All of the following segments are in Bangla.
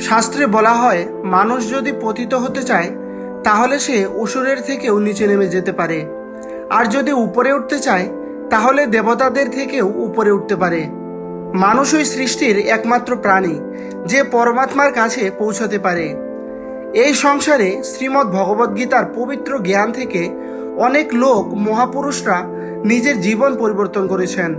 শাস্ত্রে বলা হয়, মানুষ যদি পতিত হতে চায়, তাহলে সে অসুরের থেকেও নিচে নেমে যেতে পারে। আর যদি উপরে উঠতে চায়, তাহলে দেবতাদের থেকেও উপরে উঠতে পারে। মানুষই সৃষ্টির একমাত্র প্রাণী, যে পরমাত্মার কাছে পৌঁছতে পারে। এই সংসারে শ্রীমদ্ ভগবদ্গীতার পবিত্র জ্ঞান থেকে অনেক লোক মহাপুরুষরা নিজের জীবন পরিবর্তন করেছেন।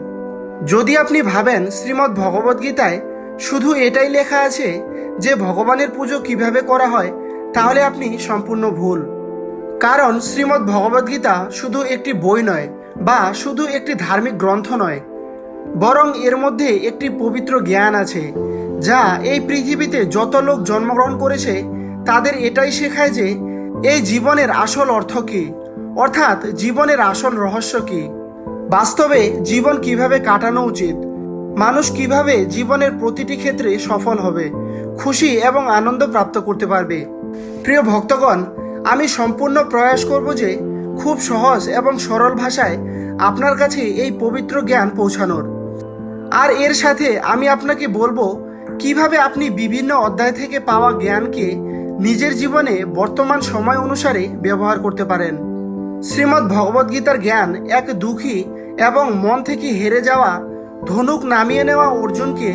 যদি আপনি ভাবেন, শ্রীমদ্ ভগবদ্গীতায় শুধু এটাই লেখা আছে যে ভগবানের পুজো কীভাবে করা হয়, তাহলে আপনি সম্পূর্ণ ভুল। কারণ শ্রীমদ্ ভগবদ্গীতা শুধু একটি বই নয়, বা শুধু একটি ধার্মিক গ্রন্থ নয়, বরং এর মধ্যে একটি পবিত্র জ্ঞান আছে, যা এই পৃথিবীতে যত লোক জন্মগ্রহণ করেছে, তাদের এটাই শেখায় যে এই জীবনের আসল অর্থ কী, অর্থাৎ জীবনের আসল রহস্য কী। বাস্তবে জীবন কীভাবে কাটানো উচিত মানুষ কীভাবে জীবনের প্রতিটি ক্ষেত্রে সফল হবে, খুশি এবং আনন্দ প্রাপ্ত করতে পারবে? প্রিয় ভক্তগণ, আমি সম্পূর্ণ প্রয়াস করব যে খুব সহজ এবং সরল ভাষায় আপনার কাছে এই পবিত্র জ্ঞান পৌঁছানোর। আর এর সাথে আমি আপনাকে বলব কীভাবে আপনি বিভিন্ন অধ্যায় থেকে পাওয়া জ্ঞানকে নিজের জীবনে বর্তমান সময় অনুসারে ব্যবহার করতে পারেন। শ্রীমদ্ ভগবদ্গীতার জ্ঞান এক দুঃখী এবং মন থেকে হেরে যাওয়া ধনুক নামিয়ে নেওয়া অর্জুনকে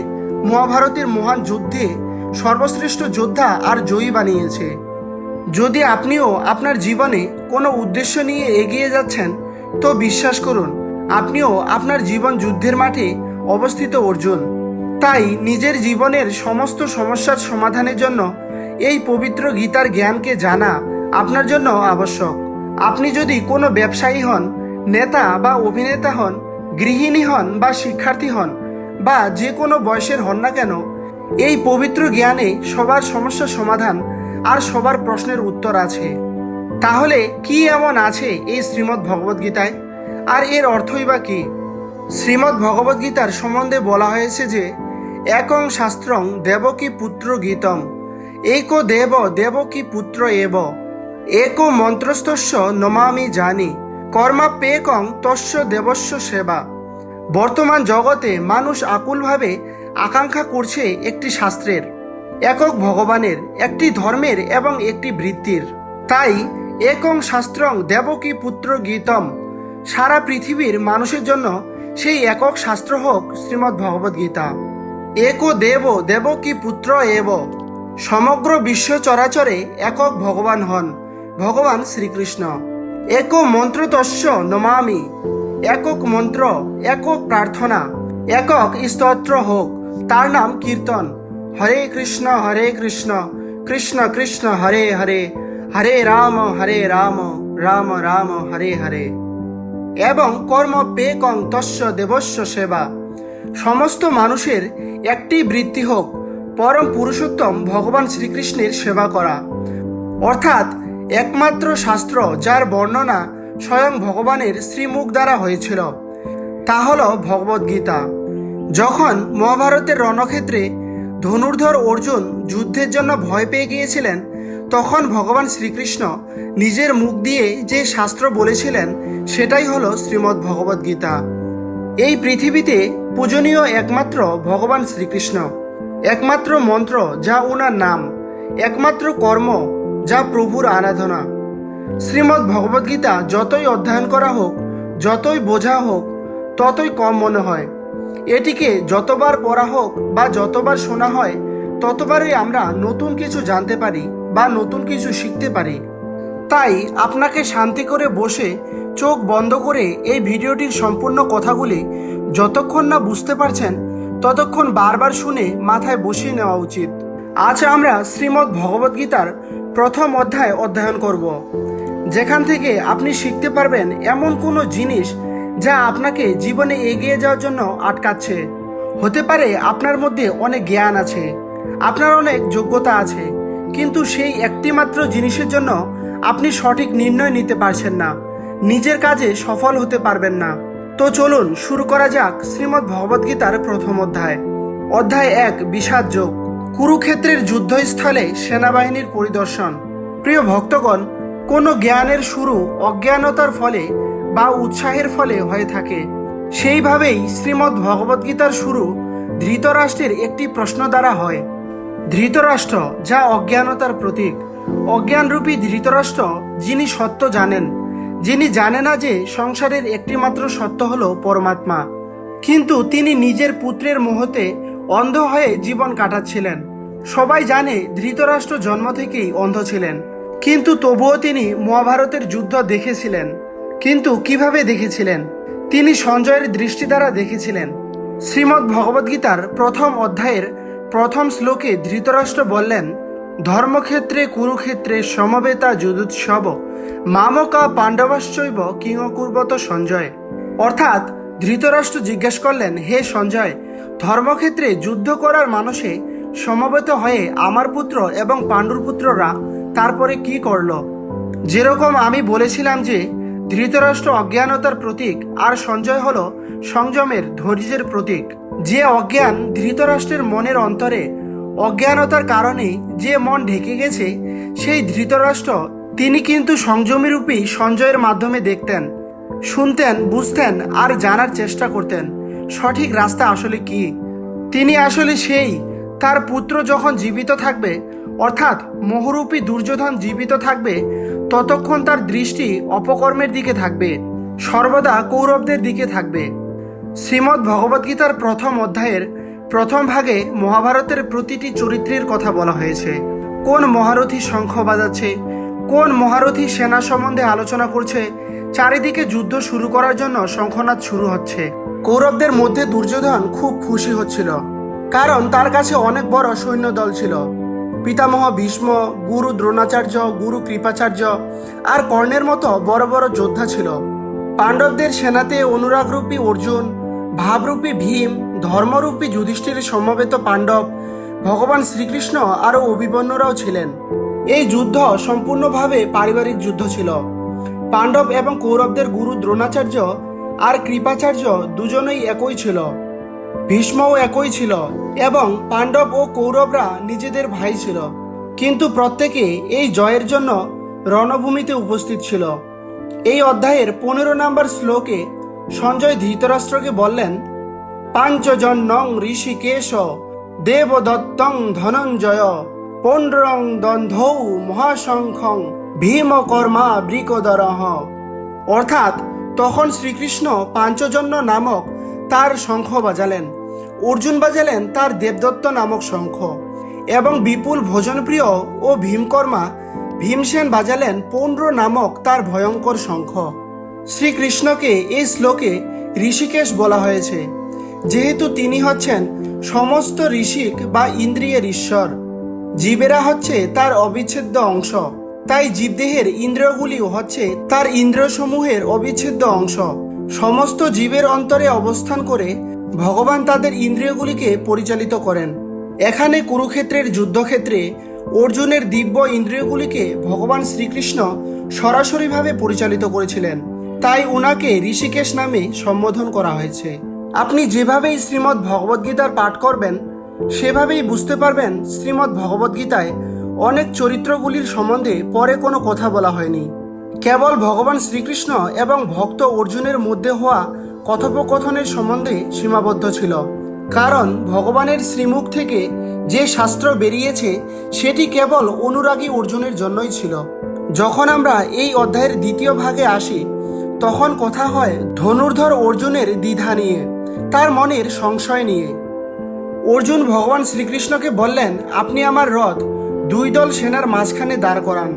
মহাভারতের মহান যুদ্ধে সর্বশ্রেষ্ঠ যোদ্ধা আর জয়ী বানিয়েছে। যদি আপনিও আপনার জীবনে কোনো উদ্দেশ্য নিয়ে এগিয়ে যাচ্ছেন, তো বিশ্বাস করুন, আপনিও আপনার জীবন যুদ্ধের মাঠে অবস্থিত অর্জুন। তাই নিজের জীবনের সমস্ত সমস্যার সমাধানের জন্য এই পবিত্র গীতার জ্ঞানকে জানা আপনার জন্য আবশ্যক। আপনি যদি কোনো ব্যবসায়ী হন, নেতা বা অভিনেতা হন গৃহিণী হন বা শিক্ষার্থী হন বা যে কোনো বয়সের হন না কেন, এই পবিত্র জ্ঞানে সবার সমস্যার সমাধান আর সবার প্রশ্নের উত্তর আছে। তাহলে কি এমন আছে এই শ্রীমদ্ ভগবদ্গীতায় আর এর অর্থই বা কি? শ্রীমদ্ ভগবদ্গীতার সম্বন্ধে বলা হয়েছে যে, একং শাস্ত্রং দেবকী পুত্র গীতম, একো দেব দেবকী পুত্র এব, একো মন্ত্রস্তস্য নমামি জানি কর্মাপেকং তস্য দেবস্য সেবা। বর্তমান জগতে মানুষ আকুলভাবে আকাঙ্ক্ষা করছে একটি শাস্ত্রের, একক ভগবানের, একটি ধর্মের এবং একটি বৃত্তির। তাই একং শাস্ত্রং দেবকী পুত্র গীতম। সারা পৃথিবীর মানুষের জন্য সেই একক শাস্ত্র হোক শ্রীমদ্ ভগবদ্গীতা একো দেব দেবকী পুত্র এব। সমগ্র বিশ্ব চরাচরে একক ভগবান হন, ভগবান শ্রীকৃষ্ণ। এক মন্ত্র তস্য নমামি, একক মন্ত্র, একক প্রার্থনা, একক স্তোত্র হোক, তার নাম কীর্তন। হরে কৃষ্ণ হরে কৃষ্ণ কৃষ্ণ কৃষ্ণ, হরে হরে হরে রাম হরে রাম রাম রাম, হরে হরে। এবং কর্ম পেকং তস্য দেবস্য সেবা। সমস্ত মানুষের একটি বৃত্তি হোক, পরম পুরুষোত্তম ভগবান শ্রীকৃষ্ণের সেবা করা। অর্থাৎ একমাত্র শাস্ত্র যার বর্ণনা স্বয়ং ভগবানের শ্রীমুখ দ্বারা হয়েছিল, তা হল ভগবদ্গীতা যখন মহাভারতের রণক্ষেত্রে ধনুর্ধর অর্জুন যুদ্ধের জন্য ভয় পেয়ে গিয়েছিলেন, তখন ভগবান শ্রীকৃষ্ণ নিজের মুখ দিয়ে যে শাস্ত্র বলেছিলেন, সেটাই হলো শ্রীমদ্ ভগবদ্গীতা এই পৃথিবীতে পূজনীয় একমাত্র ভগবান শ্রীকৃষ্ণ। একমাত্র মন্ত্র যা ওনার নাম, একমাত্র কর্ম যা প্রভুর আরাধনা। শ্রীমদ্ ভগবদ্গীতা যতই অধ্যয়ন করা হোক, যতই বোঝা হোক, ততই কম মনে হয়। এটিকে যতবার পড়া হোক বা যতবার শোনা হয়, ততবারই আমরা নতুন কিছু জানতে পারি বা নতুন কিছু শিখতে পারি। তাই আপনাকে শান্তি করে বসে চোখ বন্ধ করে এই ভিডিওটির সম্পূর্ণ কথাগুলি যতক্ষণ না বুঝতে পারছেন, ততক্ষণ বারবার শুনে মাথায় বসিয়ে নেওয়া উচিত। আজ আমরা শ্রীমদ্ ভগবদ্গীতার প্রথম অধ্যায় অধ্যয়ন করব। যেখান থেকে আপনি শিখতে পারবেন এমন কোনো জিনিস যা আপনাকে জীবনে এগিয়ে যাওয়ার জন্য আটকাচ্ছে। হতে পারে আপনার মধ্যে অনেক জ্ঞান আছে, আপনার অনেক যোগ্যতা আছে, কিন্তু সেই একটিমাত্র জিনিসের জন্য আপনি সঠিক নির্ণয় নিতে পারছেন না, নিজের কাজে সফল হতে পারবেন না। তো চলুন শুরু করা যাক শ্রীমদ্ ভগবদ্গীতার প্রথম অধ্যায়। অধ্যায় এক, বিষাদ যোগ। কুরুক্ষেত্রের যুদ্ধস্থলে সেনাবাহিনীর পরিদর্শন। প্রিয় ভক্তগণ, কোনো জ্ঞানের শুরু অজ্ঞানতার ফলে বা উৎসাহের ফলে হয়ে থাকে। সেইভাবেই শ্রীমদ্ ভগবদ্গীতার শুরু ধৃতরাষ্ট্রের একটি প্রশ্ন দ্বারা হয়। ধৃতরাষ্ট্র যা অজ্ঞানতার প্রতীক। অজ্ঞানরূপী ধৃতরাষ্ট্র যিনি সত্য জানেন, যিনি জানে না যে সংসারের একটিমাত্র সত্য হল পরমাত্মা। কিন্তু তিনি নিজের পুত্রের মোহতে অন্ধ হয়ে জীবন কাটাচ্ছিলেন। সবাই জানে ধৃতরাষ্ট্র জন্ম থেকেই অন্ধ ছিলেন। কিন্তু তবুও তিনি মহাভারতের যুদ্ধ দেখেছিলেন। কিন্তু কীভাবে দেখেছিলেন? তিনি সঞ্জয়ের দৃষ্টি দ্বারা দেখেছিলেন। শ্রীমদ্ ভগবদ্গীতার প্রথম অধ্যায়ের প্রথম শ্লোকে ধৃতরাষ্ট্র বললেন, ধর্মক্ষেত্রে, কুরুক্ষেত্রে সমবেতা যুদুৎসব, মামকা পাণ্ডবাশ্চৈব কিংকুর্বত সঞ্জয়। অর্থাৎ ধৃতরাষ্ট্র জিজ্ঞেস করলেন, হে সঞ্জয়, ধর্মক্ষেত্রে যুদ্ধ করার মানুষে সমবেত হয়ে আমার পুত্র এবং পাণ্ডুর পুত্ররা তারপরে কি করল? যেরকম আমি বলেছিলাম যে, ধৃতরাষ্ট্র অজ্ঞানতার প্রতীক আর সঞ্জয় হল সংযমের ধৈর্যের প্রতীক। যে অজ্ঞান ধৃতরাষ্ট্রের মনের অন্তরে অজ্ঞানতার কারণে যে মন ঢেকে গেছে, সেই ধৃতরাষ্ট্র তিনি কিন্তু সংযমীরূপী সঞ্জয়ের মাধ্যমে দেখতেন। শুনতেন, বুঝতেন আর জানার চেষ্টা করতেন, সঠিক রাস্তা আসলে কি? তিনি আসলে সেই, তার পুত্র যখন জীবিত থাকবে, অর্থাৎ মোহরূপী দুর্যোধন জীবিত থাকবে, ততক্ষণ তার দৃষ্টি অপকর্মের দিকে থাকবে, সর্বদা কৌরবদের দিকে থাকবে। শ্রীমদ্ ভগবদ্গীতার প্রথম অধ্যায়ের প্রথম ভাগে মহাভারতের প্রতিটি চরিত্রের কথা বলা হয়েছে। কোন মহারথী শঙ্খ বাজাচ্ছে? কোন মহারথী সেনা সম্বন্ধে আলোচনা করছে? চারিদিকে যুদ্ধ শুরু করার জন্য শঙ্খনাদ শুরু হচ্ছে। কৌরবদের মধ্যে দুর্যোধন খুব খুশি হচ্ছিল, কারণ তার কাছে অনেক বড় সৈন্য দল ছিল। পিতামহ ভীষ্ম, গুরু দ্রোণাচার্য, গুরু কৃপাচার্য আর কর্ণের মতো বড় বড় যোদ্ধা ছিল। পাণ্ডবদের সেনাতে অনুরাগরূপী অর্জুন, ভাবরূপী ভীম, ধর্মরূপী যুধিষ্ঠির সমবেত পাণ্ডব, ভগবান শ্রীকৃষ্ণ আরও অভিপন্নরাও ছিলেন। এই যুদ্ধ সম্পূর্ণভাবে পারিবারিক যুদ্ধ ছিল। পাণ্ডব এবং কৌরবদের গুরু দ্রোণাচার্য আর কৃপাচার্য দুজনেই একই ছিল। ভীষ্মও একই ছিল এবং পাণ্ডব ও কৌরবরা নিজেদের ভাই ছিল। কিন্তু প্রত্যেকে এই জয়ের জন্য রণভূমিতে উপস্থিত ছিল। এই অধ্যায়ের পনেরো নম্বর শ্লোকে সঞ্জয় ধৃতরাষ্ট্রকে বললেন, পাঞ্চজন নং ঋষিকেশ দেবদত্তং ধনঞ্জয়, পণ্ডরং দন্ধৌ মহাশঙ্খং ভীমকর্মা বৃকদরহ। অর্থাৎ তখন শ্রীকৃষ্ণ পাঞ্চজন্য নামক তার শঙ্খ বাজালেন। অর্জুন বাজালেন তার দেবদত্ত নামক শঙ্খ। এবং বিপুল ভোজনপ্রিয় ও ভীমকর্মা ভীমসেন বাজালেন পৌণ্ড্র নামক তার ভয়ঙ্কর শঙ্খ। শ্রীকৃষ্ণকে এই শ্লোকে ঋষিকেশ বলা হয়েছে। যেহেতু তিনি হচ্ছেন সমস্ত ঋষিক বা ইন্দ্রিয়ের ঈশ্বর, জীবেরা হচ্ছে তার অবিচ্ছেদ্য অংশ। তাই জীবদেহের ইন্দ্রিয়গুলিও হচ্ছে তার ইন্দ্রিয়সমূহের অবিচ্ছেদ্য অংশ। সমস্ত জীবের অন্তরে অবস্থান করে ভগবান তাদের ইন্দ্রিয়গুলিকে পরিচালিত করেন। এখানে কুরুক্ষেত্রের যুদ্ধক্ষেত্রে অর্জুনের দিব্য ইন্দ্রিয়গুলিকে ভগবান শ্রীকৃষ্ণ সরাসরিভাবে পরিচালিত করেছিলেন। তাই ওনাকে ঋষিকেশ নামে সম্বোধন করা হয়েছে। আপনি যেভাবেই শ্রীমদ্ ভগবদ্গীতার পাঠ করবেন, সেভাবেই বুঝতে পারবেন শ্রীমদ্ ভগবদ্গীতায় অনেক চরিত্রগুলির সম্বন্ধে পরে কোনো কথা বলা হয়নি। কেবল ভগবান শ্রীকৃষ্ণ এবং ভক্ত অর্জুনের মধ্যে হওয়া কথোপকথনের সম্বন্ধে সীমাবদ্ধ ছিল। কারণ ভগবানের শ্রীমুখ থেকে যে শাস্ত্র বেরিয়েছে, সেটি কেবল অনুরাগী অর্জুনের জন্যই ছিল। যখন আমরা এই অধ্যায়ের দ্বিতীয় ভাগে আসি, তখন কথা হয় ধনুর্ধর অর্জুনের দ্বিধা নিয়ে, তার মনের সংশয় নিয়ে। অর্জুন ভগবান শ্রীকৃষ্ণকে বললেন, আপনি আমার রথ দুই দল সেনার মাঝখানে দাঁড় করান।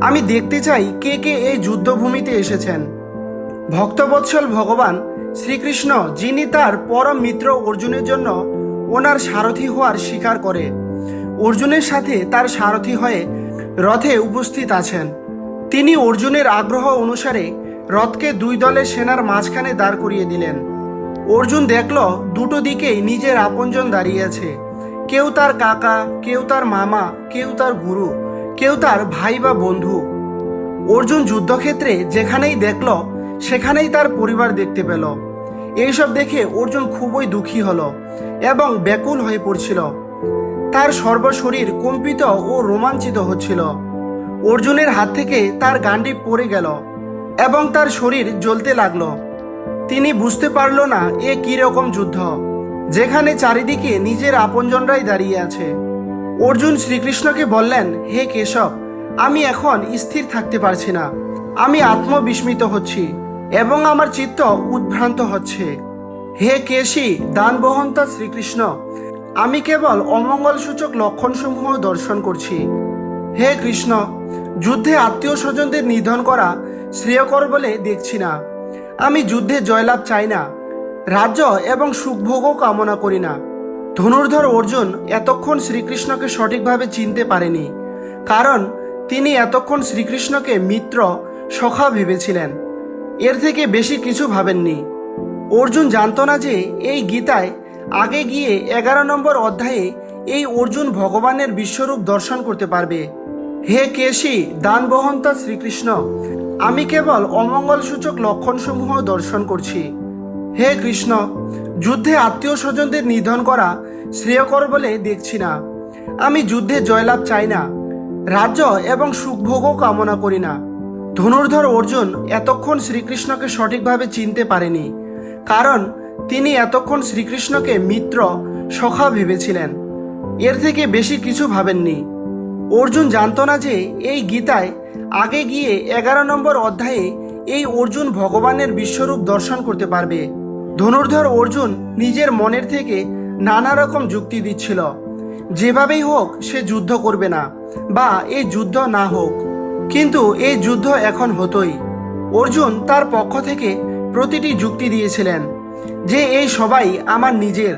আমি দেখতে চাই কে কে এই যুদ্ধভূমিতে এসেছেন। ভক্তবৎসল ভগবান শ্রীকৃষ্ণ, যিনি তার পরম মিত্র অর্জুনের জন্য ওনার সারথি হওয়ার স্বীকার করে, অর্জুনের সাথে তার সারথি হয়ে রথে উপস্থিত আছেন। তিনি অর্জুনের আগ্রহ অনুসারে রথকে দুই দলের সেনার মাঝখানে দাঁড় করিয়ে দিলেন। অর্জুন দেখল দুটো দিকেই নিজের আপনজন দাঁড়িয়ে আছে। কেউ তার কাকা, কেউ তার মামা, কেউ তার গুরু, কেউ তার ভাই বা বন্ধু। অর্জুন যুদ্ধক্ষেত্রে যেখানেই দেখল, সেখানেই তার পরিবার দেখতে পেল। এইসব দেখে অর্জুন খুবই দুঃখী হলো এবং ব্যাকুল হয়ে পড়ছিল। তার সর্বশরীর কম্পিত ও রোমাঞ্চিত হচ্ছিল। অর্জুনের হাত থেকে তার গান্ডি পড়ে গেল এবং তার শরীর জ্বলতে লাগল। তিনি বুঝতে পারল না এ কি রকম যুদ্ধ। যেখানে চারিদিকে নিজের আপনজনরাই দাঁড়িয়ে আছে। অর্জুন শ্রীকৃষ্ণকে বললেন, হে কেশব, আমি এখন স্থির থাকতে পারছি না। আমি আত্মবিস্মিত হচ্ছি এবং আমার চিত্ত উদ্ভ্রান্ত হচ্ছে। হে কেশী, দান বহন্তা শ্রীকৃষ্ণ। আমি কেবল অমঙ্গল সূচক লক্ষণসমূহ দর্শন করছি। হে কৃষ্ণ, যুদ্ধে আত্মীয় স্বজনদের নিধন করা শ্রেয়কর বলে দেখছি না। আমি যুদ্ধে জয়লাভ চাই না। রাজ্য এবং সুখভোগও কামনা করি না। ধনুর্ধর অর্জুন এতক্ষণ শ্রীকৃষ্ণকে সঠিকভাবে চিনতে পারেনি, কারণ তিনি এতক্ষণ শ্রীকৃষ্ণকে মিত্র, সখা ভেবেছিলেন। এর থেকে বেশি কিছু ভাবেননি। অর্জুন জানত না যে এই গীতায় আগে গিয়ে এগারো নম্বর অধ্যায়ে এই অর্জুন ভগবানের বিশ্বরূপ দর্শন করতে পারবে। হে কেশি, দান বহন্তা শ্রীকৃষ্ণ, আমি কেবল অমঙ্গল সূচক লক্ষণসমূহ দর্শন করছি। হে কৃষ্ণ, যুদ্ধে আত্মীয় স্বজনদের নিধন করা শ্রেয়কর বলে দেখছি না। আমি যুদ্ধে জয়লাভ চাই না, রাজ্য এবং সুখভোগও কামনা করি না। ধনুর্ধর অর্জুন এতক্ষণ শ্রীকৃষ্ণকে সঠিকভাবে চিনতে পারেনি, কারণ তিনি এতক্ষণ শ্রীকৃষ্ণকে মিত্র, সখা ভেবেছিলেন। এর থেকে বেশি কিছু ভাবেননি। অর্জুন জানত না যে এই গীতায় আগে গিয়ে এগারো নম্বর অধ্যায়ে এই অর্জুন ভগবানের বিশ্বরূপ দর্শন করতে পারবে। ধনুর্ধর অর্জুন নিজের মনের থেকে নানা রকম যুক্তি দিচ্ছিল। যেভাবেই হোক, সে যুদ্ধ করবে না, বা এই যুদ্ধ না হোক। কিন্তু এই যুদ্ধ এখন হতোই। অর্জুন তার পক্ষ থেকে প্রতিটি যুক্তি দিয়েছিলেন যে, এই সবাই আমার নিজের,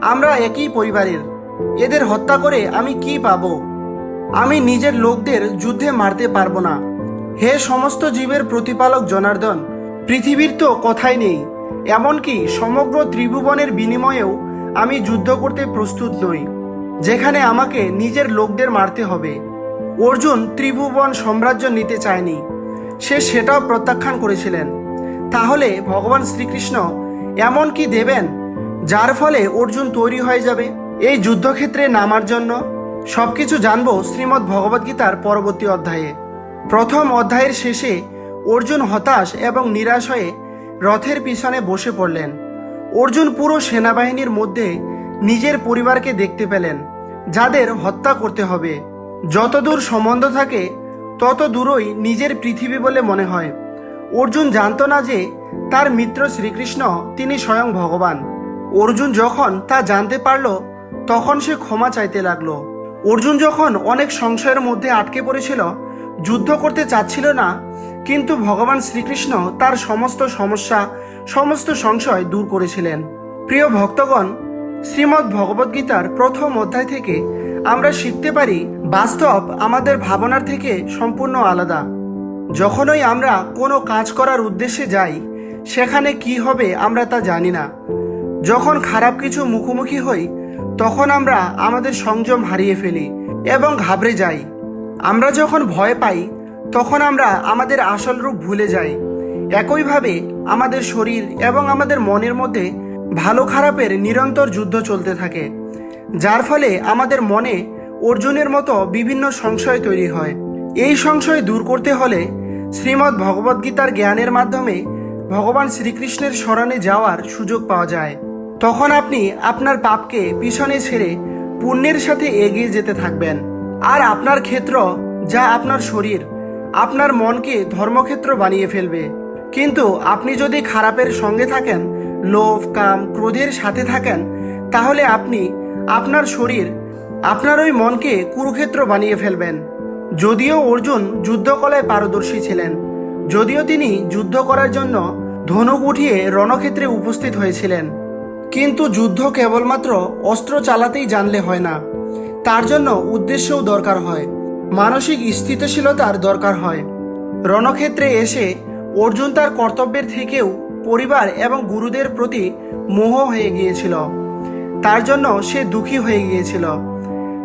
আমরা একই পরিবারের। এদের হত্যা করে আমি কি পাব? আমি নিজের লোকদের যুদ্ধে মারতে পারব না। হে সমস্ত জীবের প্রতিপালক জনার্দন, পৃথিবীর তো কথাই নেই। এমনকি সমগ্র ত্রিভুবনের বিনিময়েও আমি যুদ্ধ করতে প্রস্তুত নই, যেখানে আমাকে নিজের লোকদের মারতে হবে। অর্জুন ত্রিভুবন সাম্রাজ্য নিতে চায়নি। সে সেটাও প্রত্যাখ্যান করেছিলেন। তাহলে ভগবান শ্রীকৃষ্ণ এমন কি দেবেন, যার ফলে অর্জুন তৈরি হয়ে যাবে? এই যুদ্ধক্ষেত্রে নামার জন্য সবকিছু জানব শ্রীমদ্ ভগবদ্গীতার পরবর্তী অধ্যায়ে। প্রথম অধ্যায়ের শেষে অর্জুন হতাশ এবং নিরাশ হয়ে রথের পিছনে বসে পড়লেন। অর্জুন পুরো সেনাবাহিনীর মধ্যে নিজের পরিবারকে দেখতে পেলেন, যাদের হত্যা করতে হবে। যতদূর সম্বন্ধ থাকে তত দূরই নিজের পৃথিবী বলে মনে হয়। অর্জুন জানতো না যে তার মিত্র শ্রীকৃষ্ণ তিনি স্বয়ং ভগবান। অর্জুন যখন তা জানতে পারল, তখন সে ক্ষমা চাইতে লাগল। অর্জুন যখন অনেক সংশয়ের মধ্যে আটকে পড়েছিল, যুদ্ধ করতে চাচ্ছিল না কিন্তু ভগবান শ্রীকৃষ্ণ তার সমস্ত সমস্যা, সমস্ত সংশয় দূর করেছিলেন। প্রিয় ভক্তগণ, শ্রীমদ্ ভগবদ্গীতার প্রথম অধ্যায় থেকে আমরা শিখতে পারি, বাস্তব আমাদের ভাবনার থেকে সম্পূর্ণ আলাদা। যখনই আমরা কোনো কাজ করার উদ্দেশ্যে যাই, সেখানে কি হবে আমরা তা জানি না। যখন খারাপ কিছু মুখোমুখি হই, তখন আমরা আমাদের সংযম হারিয়ে ফেলি এবং ঘাবড়ে যাই। আমরা যখন ভয় পাই তখন আমরা আমাদের আসল রূপ ভুলে যাই। একইভাবে আমাদের শরীর এবং আমাদের মনের মধ্যে ভালো খারাপের নিরন্তর যুদ্ধ চলতে থাকে, যার ফলে আমাদের মনে অর্জুনের মতো বিভিন্ন সংশয় তৈরি হয়। এই সংশয় দূর করতে হলে শ্রীমদ্ ভগবদ্গীতার জ্ঞানের মাধ্যমে ভগবান শ্রীকৃষ্ণের স্মরণে যাওয়ার সুযোগ পাওয়া যায়। তখন আপনি আপনার পাপকে পিছনে ছেড়ে পুণ্যের সাথে এগিয়ে যেতে থাকবেন। আর আপনার ক্ষেত্র যা আপনার শরীর আপনার মনকে ধর্মক্ষেত্র বানিয়ে ফেলবে। কিন্তু আপনি যদি খারাপের সঙ্গে থাকেন, লোভ, কাম, ক্রোধের সাথে থাকেন, তাহলে আপনি আপনার শরীর, আপনার ওই মনকে কুরুক্ষেত্র বানিয়ে ফেলবেন। যদিও অর্জুন যুদ্ধকলায় পারদর্শী ছিলেন, যদিও তিনি যুদ্ধ করার জন্য ধনুক উঠিয়ে রণক্ষেত্রে উপস্থিত হয়েছিলেন। কিন্তু যুদ্ধ কেবলমাত্র অস্ত্র চালাতেই জানলে হয় না। তার জন্য উদ্দেশ্যও দরকার হয়। মানসিক স্থিতিশীলতার দরকার হয়। রণক্ষেত্রে এসে অর্জুন তার কর্তব্যের থেকেও পরিবার এবং গুরুদের প্রতি মোহ হয়ে গিয়েছিল। তার জন্য সে দুঃখী হয়ে গিয়েছিল।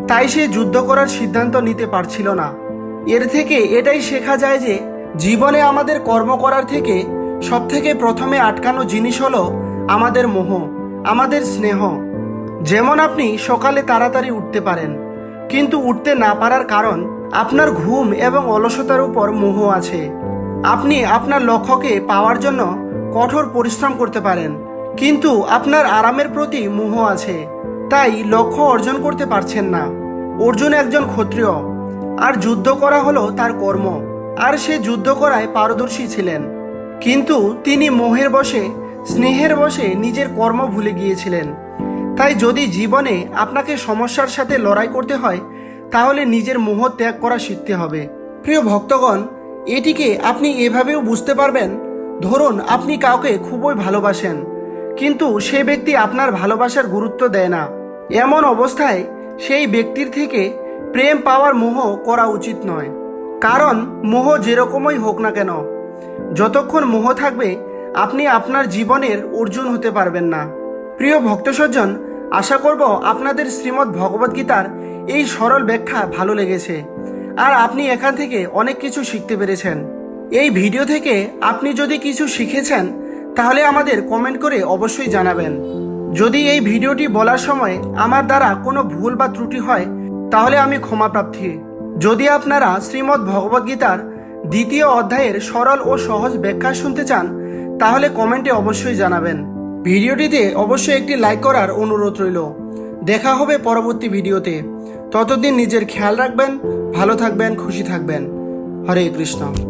তাই সে যুদ্ধ করার সিদ্ধান্ত নিতে পারছিল না। এর থেকে এটাই শেখা যায় যে, জীবনে আমাদের কর্ম করার থেকে সবথেকে প্রথমে আটকানো জিনিস হলো আমাদের মোহ, আমাদের স্নেহ। যেমন আপনি সকালে তাড়াতাড়ি উঠতে পারেন, কিন্তু উঠতে না পারার কারণ আপনার ঘুম এবং অলসতার উপর মোহ আছে। আপনি আপনার লক্ষ্যকে পাওয়ার জন্য কঠোর পরিশ্রম করতে পারেন, কিন্তু আপনার আরামের প্রতি মোহ আছে, তাই লক্ষ্য অর্জন করতে পারছেন না। অর্জুন একজন ক্ষত্রিয়, আর যুদ্ধ করা হলো তার কর্ম, আর সে যুদ্ধ করায় পারদর্শী ছিলেন। কিন্তু তিনি মোহের বশে স্নেহের বশে নিজের কর্ম ভুলে গিয়েছিলেন। তাই যদি জীবনে আপনাকে সমস্যার সাথে লড়াই করতে হয় তাহলে নিজের মোহ ত্যাগ করা শিখতে হবে। প্রিয় ভক্তগণ, এটিকে আপনি এভাবেও বুঝতে পারবেন, ধরুন আপনি কাউকে খুবই ভালোবাসেন, কিন্তু সে ব্যক্তি আপনার ভালোবাসার গুরুত্ব দেয় না। এমন অবস্থায় সেই ব্যক্তির থেকে প্রেম পাওয়ার মোহ করা উচিত নয়, কারণ মোহ যেরকমই হোক না কেন, যতক্ষণ মোহ থাকবে, আপনি আপনার জীবনের অর্জুন হতে পারবেন না। প্রিয় ভক্তসজ্জন, আশা করব আপনাদের শ্রীমদ্ ভগবদ্গীতার এই সরল ব্যাখ্যা ভালো লেগেছে। আর আপনি এখান থেকে অনেক কিছু শিখতে পেরেছেন। এই ভিডিও থেকে আপনি যদি কিছু শিখেছেন, তাহলে আমাদের কমেন্ট করে অবশ্যই জানাবেন। যদি এই ভিডিওটি বলার সময় আমার দ্বারা কোনো ভুল বা ত্রুটি হয়, তাহলে আমি ক্ষমাপ্রার্থী যদি আপনারা শ্রীমদ্ ভগবদ্গীতার দ্বিতীয় অধ্যায়ের সরল ও সহজ ব্যাখ্যা শুনতে চান, তাহলে কমেন্টে অবশ্যই জানাবেন। ভিডিওটিতে অবশ্যই একটি লাইক করার অনুরোধ রইল। দেখা হবে পরবর্তী ভিডিওতে। ততদিন নিজের খেয়াল রাখবেন ভালো থাকবেন খুশি থাকবেন। হরে কৃষ্ণ।